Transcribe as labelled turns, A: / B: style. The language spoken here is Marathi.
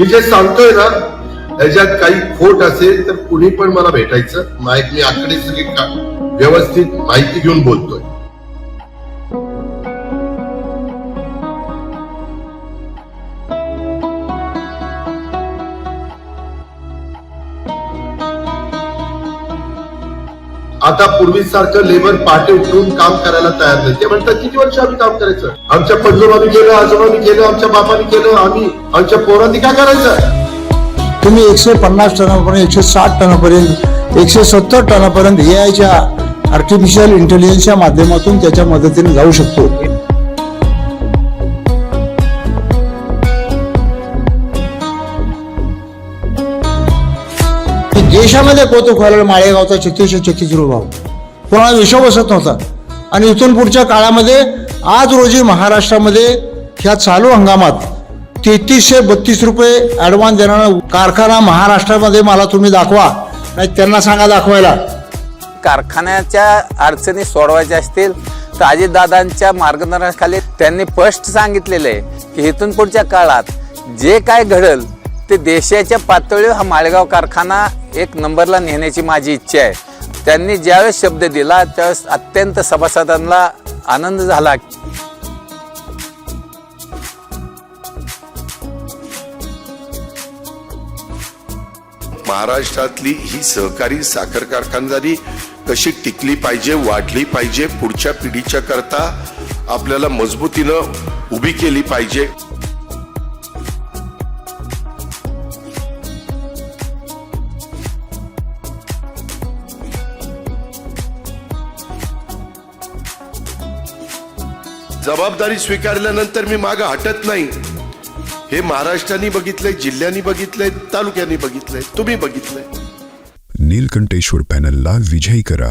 A: मी जे सांगतोय ना त्याच्यात काही खोट असेल तर कुणी पण मला भेटायचं. माहिती मी आकडे सगळी व्यवस्थित माहिती घेऊन बोलतोय. आता पूर्वीसारखं लेबर पहाटे उठून काम करायला तयार नाही. ते म्हणतात किती वर्ष आम्ही काम करायचं? आमच्या पडलोबानी केलं आजोबांनी केलं आमच्या बापानी केलं आम्ही आमच्या पोरांनी काय करायचं?
B: तुम्ही एकशे पन्नास टनापर्यंत एकशे साठ टनापर्यंत एकशे सत्तर टनापर्यंत ए आयच्या आर्टिफिशियल इंटेलिजन्सच्या माध्यमातून त्याच्या मदतीने जाऊ शकतो. देशामध्ये कौतुक व्हायला माळेगावचा छत्तीसशे छत्तीस रुपये भाव कोणाला विश्व बसत नव्हता. आणि इथून पुढच्या काळामध्ये आज रोजी महाराष्ट्रामध्ये ह्या चालू हंगामात तेहतीसशे बत्तीस रुपये ॲडव्हान्स देणारा कारखाना महाराष्ट्रामध्ये मला तुम्ही दाखवा. नाही त्यांना सांगा दाखवायला.
C: कारखान्याच्या अडचणी सोडवायच्या असतील तर अजितदादांच्या मार्गदर्शनाखाली त्यांनी स्पष्ट सांगितलेलं आहे की इथून पुढच्या काळात जे काय घडल ते देशाच्या पातळीवर हा माळेगाव कारखाना एक नंबरला नेण्याची माझी इच्छा आहे. त्यांनी ज्यावेळेस शब्द दिला त्यावेळेस अत्यंत सभासदांना आनंद झाला.
D: महाराष्ट्रातली ही सहकारी साखर कारखानदारी कशी टिकली पाहिजे वाढली पाहिजे पुढच्या पिढीच्या करता आपल्याला मजबूतीनं उभी केली पाहिजे? जबाबदारी स्वीकारल्यानंतर मी मागं हटत नाही. हे महाराष्ट्राने बघितलंय जिल्ह्यांनी बघितलंय तालुक्यांनी बघितलंय तुम्ही बघितलंय.
E: नीलकंठेश्वर पॅनलला विजयी करा.